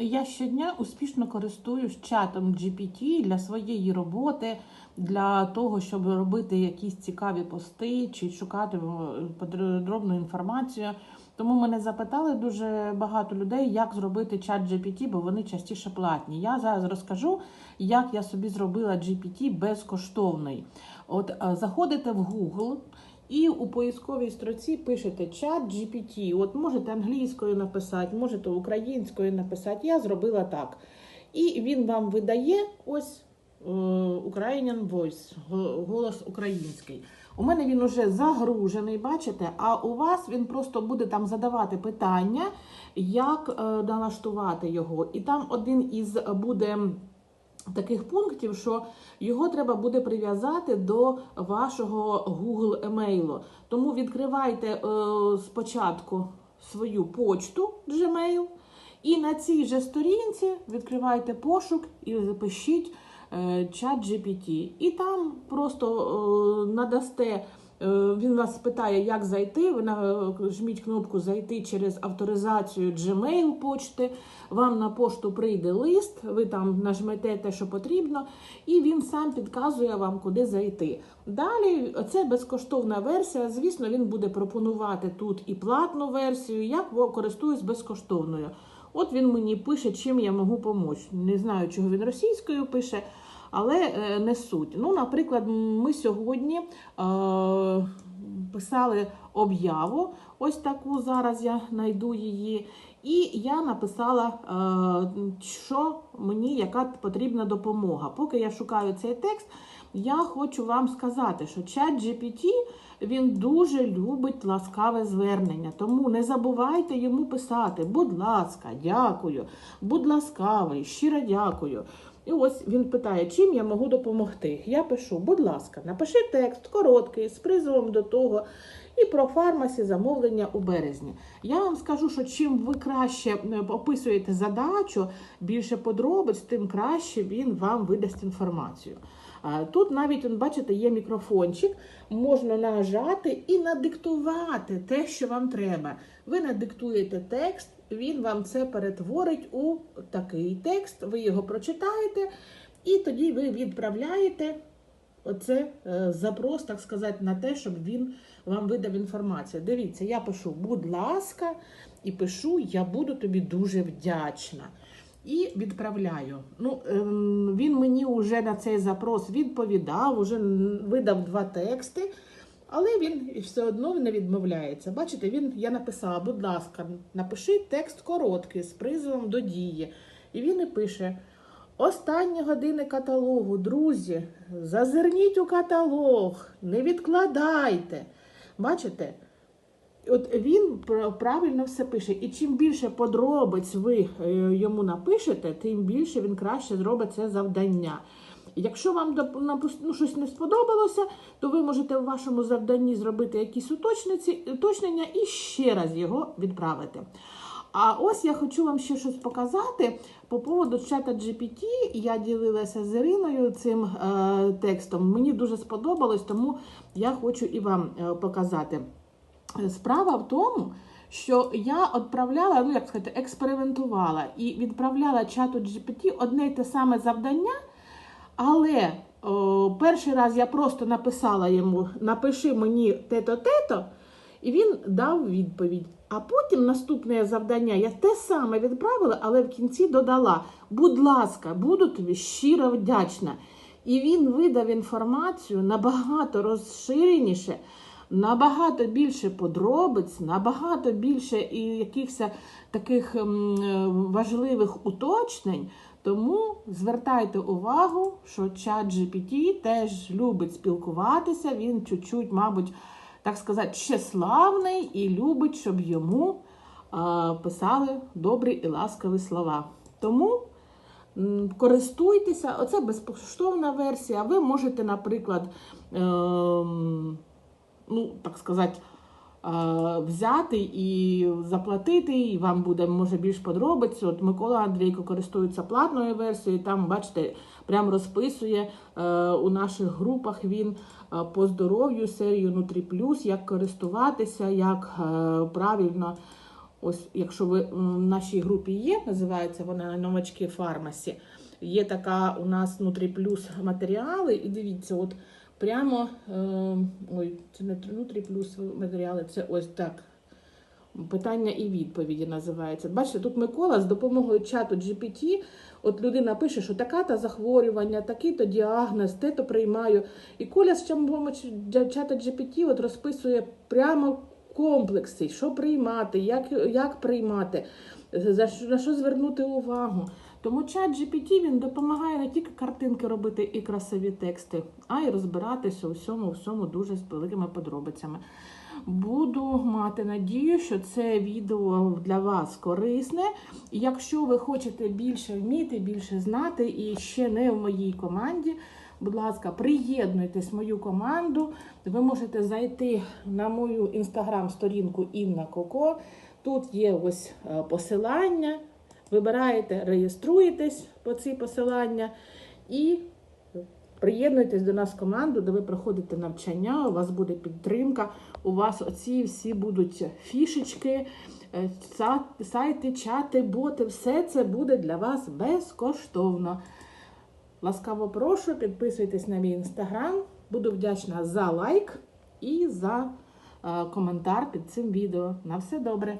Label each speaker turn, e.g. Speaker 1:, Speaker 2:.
Speaker 1: Я щодня успішно користуюсь чатом GPT для своєї роботи, для того, щоб робити якісь цікаві пости чи шукати е, подробну інформацію. Тому мене запитали дуже багато людей, як зробити чат GPT, бо вони частіше платні. Я зараз розкажу, як я собі зробила GPT безкоштовний. От е, заходите в Google. І у поисковій строці пишете чат GPT. От можете англійською написати, можете українською написати. Я зробила так. І він вам видає ось е, Ukrainian Voice, голос український. У мене він уже загружений, бачите? А у вас він просто буде там задавати питання, як е, налаштувати його. І там один із буде таких пунктів, що його треба буде прив'язати до вашого Google емейлу. Тому відкривайте е, спочатку свою почту Gmail, і на цій же сторінці відкривайте пошук і запишіть е, чат GPT. І там просто е, надасте він вас спитає, як зайти. Ви нажміть кнопку Зайти через авторизацію Gmail почти. Вам на пошту прийде лист, ви там нажмете те, що потрібно, і він сам підказує вам, куди зайти. Далі це безкоштовна версія. Звісно, він буде пропонувати тут і платну версію. Я користуюсь безкоштовною. От він мені пише, чим я можу допомогти. Не знаю, чого він російською пише але е, не суть. Ну, Наприклад, ми сьогодні е, писали об'яву, ось таку зараз я знайду її. І я написала, е, що мені яка потрібна допомога. Поки я шукаю цей текст, я хочу вам сказати, що чат GPT він дуже любить ласкаве звернення. Тому не забувайте йому писати, будь ласка, дякую, будь ласкавий, щиро дякую. І ось він питає, чим я можу допомогти. Я пишу, будь ласка, напиши текст короткий, з призовом до того. І про фармасі замовлення у березні. Я вам скажу, що чим ви краще е, описуєте задачу, більше подробиць, тим краще він вам видасть інформацію. Тут навіть, бачите, є мікрофончик, можна нажати і надиктувати те, що вам треба. Ви надиктуєте текст, він вам це перетворить у такий текст, ви його прочитаєте, і тоді ви відправляєте оце е, запрос, так сказати, на те, щоб він вам видав інформацію. Дивіться, я пишу, будь ласка, і пишу, я буду тобі дуже вдячна. І відправляю. Ну, ем, Він мені вже на цей запрос відповідав, вже видав два тексти. Але він все одно не відмовляється. Бачите, він я написала, будь ласка, напиши текст короткий з призовом до дії. І він і пише: Останні години каталогу, друзі, зазирніть у каталог, не відкладайте. Бачите? От він правильно все пише. І чим більше подробиць ви е, йому напишете, тим більше він краще зробить це завдання. Якщо вам ну, щось не сподобалося, то ви можете в вашому завданні зробити якісь уточнення і ще раз його відправити. А ось я хочу вам ще щось показати по поводу чата GPT. Я ділилася з Іриною цим е, текстом. Мені дуже сподобалось, тому я хочу і вам е, показати. Справа в тому, що я відправляла, ну як сказати, експериментувала і відправляла чату GPT одне й те саме завдання. Але о, перший раз я просто написала йому: напиши мені тето-тето, і він дав відповідь. А потім наступне завдання я те саме відправила, але в кінці додала: будь ласка, буду тобі щиро вдячна. І він видав інформацію набагато розширеніше, набагато більше подробиць, набагато більше і якихось таких важливих уточнень. Тому звертайте увагу, що чат GPT теж любить спілкуватися, він чуть-чуть, мабуть, так сказати, щеславний і любить, щоб йому писали добрі і ласкаві слова. Тому користуйтеся, оце безкоштовна версія. Ви можете, наприклад, е, ну, так сказати, взяти і заплатити, і вам буде може більш подробиць. От Микола Андрійко користується платною версією, там, бачите, прям розписує е, у наших групах він е, по здоров'ю серію Нутрі Плюс, як користуватися, як е, правильно Ось, якщо ви в нашій групі є, називається вона новачки фармасі. Є така у нас внутрі плюс матеріали, і дивіться, от прямо е, ой, це не внутрі плюс матеріали, це ось так. Питання і відповіді називається. Бачите, тут Микола з допомогою чату GPT, от людина пише, що така-то захворювання, такий-то діагноз, те-то приймаю. І Коля з допомогою чата GPT от розписує прямо комплекси, що приймати, як, як приймати, за що, на що звернути увагу. Тому чат GPT він допомагає не тільки картинки робити і красиві тексти, а й розбиратися у всьому, всьому дуже з великими подробицями. Буду мати надію, що це відео для вас корисне. Якщо ви хочете більше вміти, більше знати і ще не в моїй команді, будь ласка, приєднуйтесь в мою команду. Ви можете зайти на мою інстаграм-сторінку Інна Коко. Тут є ось е, посилання. Вибираєте, реєструєтесь по ці посилання і приєднуйтесь до нас в команду, де ви проходите навчання, у вас буде підтримка, у вас оці всі будуть фішечки, е, сайти, чати, боти, все це буде для вас безкоштовно. Ласкаво прошу, підписуйтесь на мій інстаграм. Буду вдячна за лайк і за е, коментар під цим відео. На все добре!